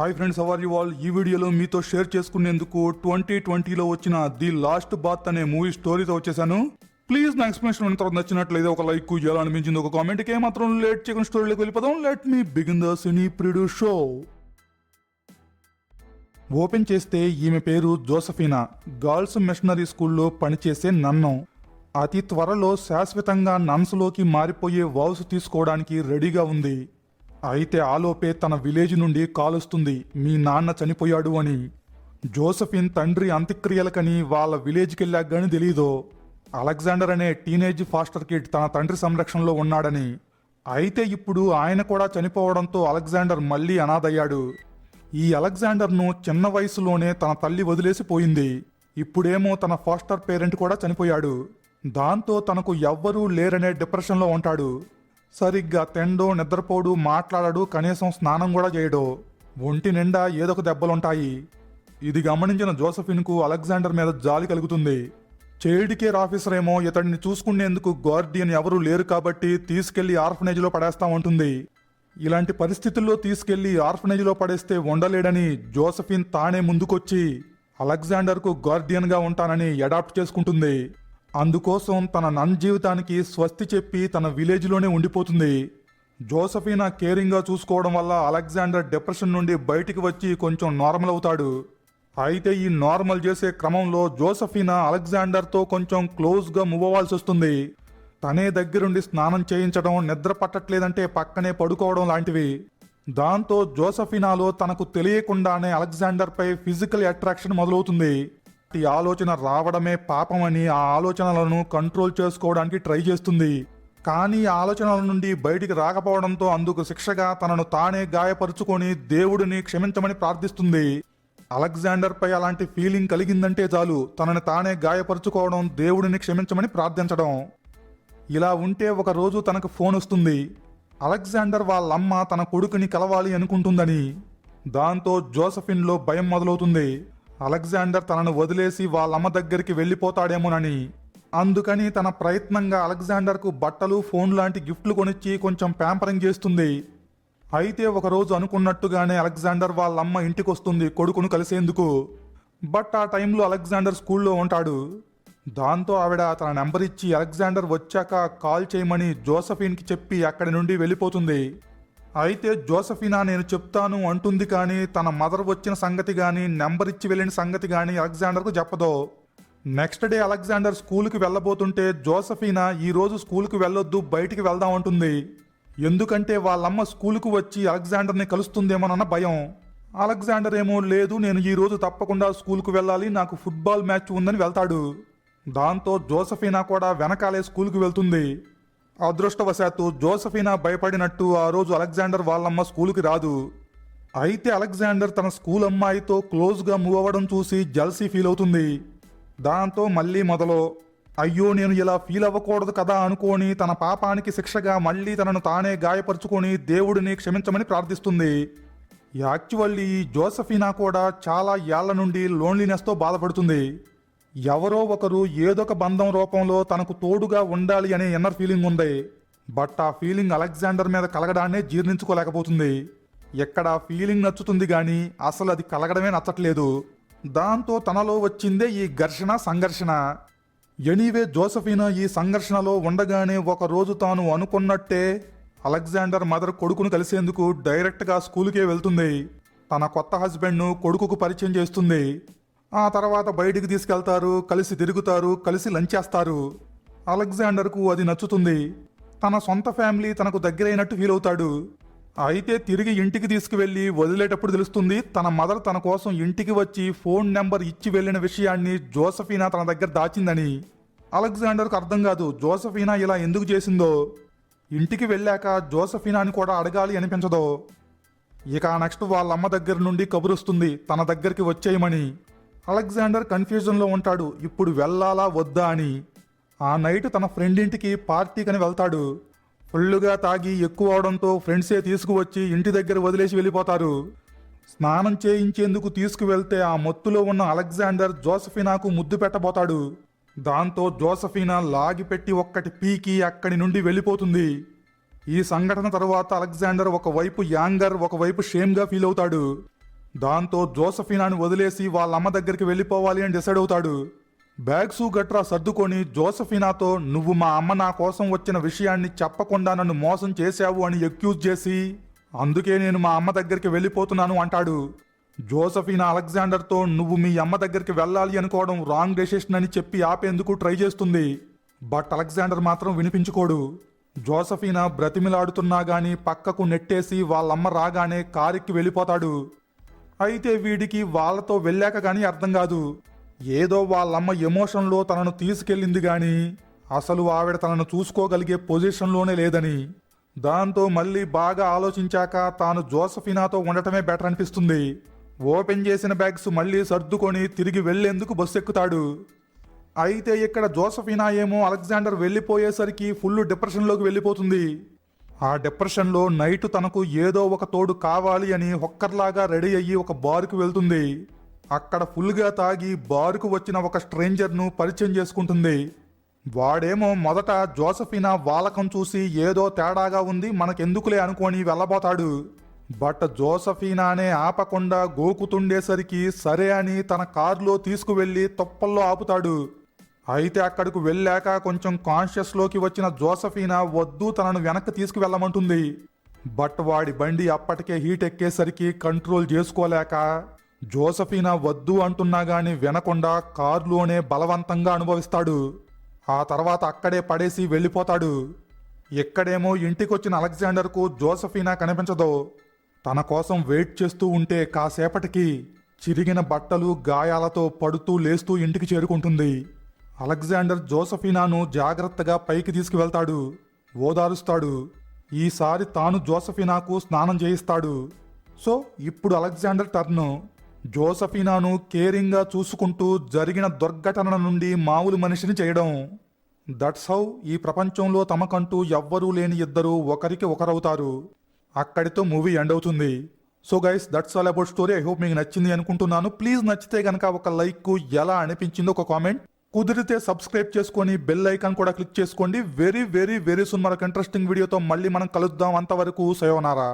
Hi friends how are you all ఈ వీడియోలో మీతో షేర్ చేసుకునేందుకు ట్వంటీ ట్వంటీలో వచ్చిన ది లాస్ట్ బాత్ అనే మూవీ స్టోరీతో వచ్చేసాను. ప్లీజ్ నా ఎక్స్ప్లెనేషన్ విన్న తర్వాత నచ్చినట్లయితే ఒక లైక్ ఎలా అనిపించింది ఒక కామెంట్కి ఏమాత్రం లేట్ చేయకుండా స్టోరీలోకి వెళ్ళిపోదాం. లెట్ మీ బిగిన్ ద సినీ ప్రిడు షో ఓపెన్ చేస్తే ఈమె పేరు జోసఫీనా గర్ల్స్ మిషనరీ స్కూల్లో పనిచేసే నన్ను. అతి త్వరలో శాశ్వతంగా నన్స్లోకి మారిపోయే వావ్స్ తీసుకోవడానికి రెడీగా ఉంది. అయితే ఆలోపే తన విలేజ్ నుండి కాలుస్తుంది మీ నాన్న చనిపోయాడు అని. జోసఫిన్ తండ్రి అంత్యక్రియలకని వాళ్ళ విలేజ్కి వెళ్ళాక అలెగ్జాండర్ అనే టీనేజ్ ఫాస్టర్ కిడ్ తన తండ్రి సంరక్షణలో ఉన్నాడని. అయితే ఇప్పుడు ఆయన కూడా చనిపోవడంతో అలెగ్జాండర్ మళ్ళీ అనాథయ్యాడు. ఈ అలెగ్జాండర్ను చిన్న వయసులోనే తన తల్లి వదిలేసి పోయింది. ఇప్పుడేమో తన ఫాస్టర్ పేరెంట్ కూడా చనిపోయాడు. దాంతో తనకు ఎవ్వరూ లేరనే డిప్రెషన్లో ఉంటాడు. సరిగ్గా తెండు నిద్రపోడు మాట్లాడడు కనీసం స్నానం కూడా చేయడు. ఒంటి నిండా ఏదొక దెబ్బలుంటాయి. ఇది గమనించిన జోసఫిన్కు అలెగ్జాండర్ మీద జాలి కలుగుతుంది. చైల్డ్ కేర్ ఆఫీసర్ ఏమో ఇతడిని చూసుకునేందుకు గార్డియన్ ఎవరూ లేరు కాబట్టి తీసుకెళ్ళి ఆర్ఫనేజ్లో పడేస్తామంటుంది ఇలాంటి పరిస్థితుల్లో తీసుకెళ్ళి ఆర్ఫనేజ్లో పడేస్తే ఉండలేడని జోసఫిన్ తానే ముందుకొచ్చి అలెగ్జాండర్కు గార్డియన్గా ఉంటానని అడాప్ట్ చేసుకుంటుంది. అందుకోసం తన నన్ జీవితానికి స్వస్తి చెప్పి తన విలేజ్లోనే ఉండిపోతుంది. జోసఫీనా కేరింగ్గా చూసుకోవడం వల్ల అలెగ్జాండర్ డిప్రెషన్ నుండి బయటికి వచ్చి కొంచెం నార్మల్ అవుతాడు. అయితే ఈ నార్మల్ చేసే క్రమంలో జోసఫీనా అలెగ్జాండర్తో కొంచెం క్లోజ్గా మూవ్ అవ్వాల్సి వస్తుంది. తనే దగ్గరుండి స్నానం చేయించడం నిద్ర పట్టట్లేదంటే పక్కనే పడుకోవడం లాంటివి. దాంతో జోసఫినాలో తనకు తెలియకుండానే అలెగ్జాండర్పై ఫిజికల్ అట్రాక్షన్ మొదలవుతుంది. ఈ ఆలోచన రావడమే పాపమని ఆ ఆలోచనలను కంట్రోల్ చేసుకోవడానికి ట్రై చేస్తుంది. కానీ ఆలోచనల నుండి బయటికి రాకపోవడంతో అందుకు శిక్షగా తనను తానే గాయపరుచుకొని దేవుడిని క్షమించమని ప్రార్థిస్తుంది. అలెగ్జాండర్ పై అలాంటి ఫీలింగ్ కలిగిందంటే చాలు తనని తానే గాయపరుచుకోవడం దేవుడిని క్షమించమని ప్రార్థించడం. ఇలా ఉంటే ఒక రోజు తనకు ఫోన్ వస్తుంది. అలెగ్జాండర్ వాళ్ళమ్మ తన కొడుకుని కలవాలి అనుకుంటుందని. దాంతో జోసఫిన్లో భయం మొదలవుతుంది. అలెగ్జాండర్ తనను వదిలేసి వాళ్ళమ్మ దగ్గరికి వెళ్ళిపోతాడేమోనని. అందుకని తన ప్రయత్నంగా అలెగ్జాండర్కు బట్టలు ఫోన్ లాంటి గిఫ్ట్లు కొనిచ్చి కొంచెం ప్యాంపరింగ్ చేస్తుంది. అయితే ఒకరోజు అనుకున్నట్టుగానే అలెగ్జాండర్ వాళ్ళమ్మ ఇంటికి వస్తుంది కొడుకును కలిసేందుకు. బట్ ఆ టైంలో అలెగ్జాండర్ స్కూల్లో ఉంటాడు. దాంతో ఆవిడ తన నెంబర్ ఇచ్చి అలెగ్జాండర్ వచ్చాక కాల్ చేయమని జోసఫీన్కి చెప్పి అక్కడి నుండి వెళ్ళిపోతుంది. అయితే జోసఫీనా నేను చెప్తాను అంటుంది కానీ తన మదర్ వచ్చిన సంగతి కానీ నెంబర్ ఇచ్చి వెళ్ళిన సంగతి కానీ అలెగ్జాండర్కు చెప్పదు. నెక్స్ట్ డే అలెగ్జాండర్ స్కూల్కి వెళ్ళబోతుంటే జోసఫీనా ఈ రోజు స్కూల్కి వెళ్ళొద్దు బయటికి వెళ్దాం అంటుంది. ఎందుకంటే వాళ్ళమ్మ స్కూల్కు వచ్చి అలెగ్జాండర్ని కలుస్తుందేమోనన్న భయం. అలెగ్జాండర్ ఏమో లేదు నేను ఈ రోజు తప్పకుండా స్కూల్కు వెళ్ళాలి నాకు ఫుట్బాల్ మ్యాచ్ ఉందని వెళ్తాడు. దాంతో జోసఫీనా కూడా వెనకాలే స్కూల్కి వెళ్తుంది. అదృష్టవశాత్తు జోసఫీనా భయపడినట్టు ఆ రోజు అలెగ్జాండర్ వాళ్ళమ్మ స్కూలుకి రాదు. అయితే అలెగ్జాండర్ తన స్కూల్ అమ్మాయితో క్లోజ్గా మూవ్ అవ్వడం చూసి జల్సీ ఫీల్ అవుతుంది. దాంతో మళ్ళీ మొదలు అయ్యో నేను ఇలా ఫీల్ అవ్వకూడదు కదా అనుకోని తన పాపానికి శిక్షగా మళ్ళీ తనను తానే గాయపరుచుకొని దేవుడిని క్షమించమని ప్రార్థిస్తుంది. యాక్చువల్లీ జోసఫీనా కూడా చాలా ఏళ్ళ నుండి లోన్లీనెస్తో బాధపడుతుంది. ఎవరో ఒకరు ఏదొక బంధం రూపంలో తనకు తోడుగా ఉండాలి అనే ఇన్నర్ ఫీలింగ్ ఉంది. బట్ ఆ ఫీలింగ్ అలెగ్జాండర్ మీద కలగడాన్నే జీర్ణించుకోలేకపోతుంది. ఎక్కడ ఫీలింగ్ నచ్చుతుంది కానీ అసలు అది కలగడమే నచ్చట్లేదు. దాంతో తనలో వచ్చిందే ఈ ఘర్షణ సంఘర్షణ. ఎనీవే జోసఫీనా ఈ సంఘర్షణలో ఉండగానే ఒక రోజు తాను అనుకున్నట్టే అలెగ్జాండర్ మదర్ కొడుకును కలిసేందుకు డైరెక్ట్గా స్కూల్కే వెళ్తుంది. తన కొత్త హస్బెండ్ను కొడుకుకు పరిచయం చేస్తుంది. ఆ తర్వాత బయటికి తీసుకెళ్తారు కలిసి తిరుగుతారు కలిసి లంచ్ చేస్తారు. అలెగ్జాండర్కు అది నచ్చుతుంది. తన సొంత ఫ్యామిలీ తనకు దగ్గరైనట్టు ఫీల్ అవుతాడు. అయితే తిరిగి ఇంటికి తీసుకువెళ్ళి వదిలేటప్పుడు తెలుస్తుంది తన మదర్ తన కోసం ఇంటికి వచ్చి ఫోన్ నెంబర్ ఇచ్చి వెళ్ళిన విషయాన్ని జోసఫీనా తన దగ్గర దాచిందని. అలెగ్జాండర్కు అర్థం కాదు జోసఫీనా ఇలా ఎందుకు చేసిందో. ఇంటికి వెళ్ళాక జోసఫీనాని కూడా అడగాలి అనిపించదో. ఇక నెక్స్ట్ వాళ్ళ అమ్మ దగ్గర నుండి కబురుస్తుంది తన దగ్గరికి వచ్చేయమని. అలెగ్జాండర్ కన్ఫ్యూజన్లో ఉంటాడు. ఇప్పుడు వెళ్ళాలా వద్దా అని. ఆ నైట్ తన ఫ్రెండ్ ఇంటికి పార్టీకని వెళ్తాడు. ఫుల్లుగా తాగి ఎక్కువ అవడంతో ఫ్రెండ్సే తీసుకువచ్చి ఇంటి దగ్గర వదిలేసి వెళ్ళిపోతారు. స్నానం చేయించేందుకు తీసుకువెళ్తే ఆ మత్తులో ఉన్న అలెగ్జాండర్ జోసఫీనాకు ముద్దు పెట్టబోతాడు. దాంతో జోసఫీనా లాగిపెట్టి ఒక్కటి పీకి అక్కడి నుండి వెళ్ళిపోతుంది. ఈ సంఘటన తర్వాత అలెగ్జాండర్ ఒకవైపు యాంగర్ ఒకవైపు షేమ్గా ఫీల్ అవుతాడు దాంతో జోసఫీనాని వదిలేసి వాళ్ళ అమ్మ దగ్గరికి వెళ్ళిపోవాలి అని డిసైడ్ అవుతాడు. బ్యాగ్సు గట్రా సర్దుకొని జోసఫీనాతో నువ్వు మా అమ్మ నా కోసం వచ్చిన విషయాన్ని చెప్పకుండా నన్ను మోసం చేశావు అని ఎక్యూజ్ చేసి అందుకే నేను మా అమ్మ దగ్గరికి వెళ్ళిపోతున్నాను అంటాడు. జోసఫీనా అలెగ్జాండర్తో నువ్వు మీ అమ్మ దగ్గరికి వెళ్ళాలి అనుకోవడం రాంగ్ డెసిషన్ అని చెప్పి ఆపేందుకు ట్రై చేస్తుంది. బట్ అలెగ్జాండర్ మాత్రం వినిపించుకోడు. జోసఫీనా బ్రతిమిలాడుతున్నా గాని పక్కకు నెట్టేసి వాళ్ళమ్మ రాగానే కారెక్కి వెళ్ళిపోతాడు. అయితే వీడికి వాళ్ళతో వెళ్ళాక కానీ అర్థం కాదు. ఏదో వాళ్ళమ్మ ఎమోషన్లో తనను తీసుకెళ్ళింది గాని అసలు ఆవిడ తనను చూసుకోగలిగే పొజిషన్లోనే లేదని. దాంతో మళ్ళీ బాగా ఆలోచించాక తాను జోసఫినాతో ఉండటమే బెటర్ అనిపిస్తుంది. ఓపెన్ చేసిన బ్యాగ్స్ మళ్ళీ సర్దుకొని తిరిగి వెళ్ళేందుకు బస్సు ఎక్కుతాడు. అయితే ఇక్కడ జోసఫినా ఏమో అలెగ్జాండర్ వెళ్ళిపోయేసరికి ఫుల్ డిప్రెషన్లోకి వెళ్ళిపోతుంది. ఆ డిప్రెషన్లో నైట్ తనకు ఏదో ఒక తోడు కావాలి అని ఒక్కర్లాగా రెడీ అయ్యి ఒక బారుకు వెళ్తుంది. అక్కడ ఫుల్గా తాగి బారుకు వచ్చిన ఒక స్ట్రేంజర్ను పరిచయం చేసుకుంటుంది. వాడేమో మొదట జోసఫీనా వాలకం చూసి ఏదో తేడాగా ఉంది మనకెందుకులే అనుకొని వెళ్ళబోతాడు. బట్ జోసఫీనానే ఆపకుండా గోకుతుండేసరికి సరే అని తన కారులో తీసుకువెళ్ళి తొప్పల్లో ఆపుతాడు. అయితే అక్కడికి వెళ్ళాక కొంచెం కాన్షియస్లోకి వచ్చిన జోసఫీనా వద్దు తనను వెనక్కి తీసుకువెళ్ళమంటుంది. బట్ వాడి బండి అప్పటికే హీట్ ఎక్కేసరికి కంట్రోల్ చేసుకోలేక జోసఫీనా వద్దు అంటున్నా గాని వినకుండా కారులోనే బలవంతంగా అనుభవిస్తాడు. ఆ తర్వాత అక్కడే పడేసి వెళ్ళిపోతాడు. ఎక్కడేమో ఇంటికొచ్చిన అలెగ్జాండర్కు జోసఫీనా కనిపించదు. తన కోసం వెయిట్ చేస్తూ ఉంటే కాసేపటికి చిరిగిన బట్టలు గాయాలతో పడుతూ లేస్తూ ఇంటికి చేరుకుంటుంది. అలెగ్జాండర్ జోసఫీనాను జాగ్రత్తగా పైకి తీసుకువెళ్తాడు ఓదారుస్తాడు. ఈసారి తాను జోసఫీనాకు స్నానం చేయిస్తాడు. సో ఇప్పుడు అలెగ్జాండర్ టర్న్. జోసఫీనాను కేరింగ్గా చూసుకుంటూ జరిగిన దుర్ఘటన నుండి మామూలు మనిషిని చేయడం. దట్స్ హౌ ఈ ప్రపంచంలో తమకంటూ ఎవ్వరూ లేని ఇద్దరు ఒకరికి ఒకరవుతారు. అక్కడితో మూవీ ఎండ్ అవుతుంది. So guys that's all about story I hope మీకు నచ్చింది అనుకుంటున్నాను. ప్లీజ్ నచ్చితే కనుక ఒక లైక్ ఎలా అనిపించిందో ఒక కామెంట్ కుదిరితే సబ్స్క్రైబ్ చేసుకొని బెల్ ఐకాన్ కూడా క్లిక్ చేసుకోండి. వెరీ వెరీ వెరీ సున్ మరొక ఇంట్రెస్టింగ్ వీడియోతో మళ్ళీ మనం కలుద్దాం. అంతవరకు సయోనారా.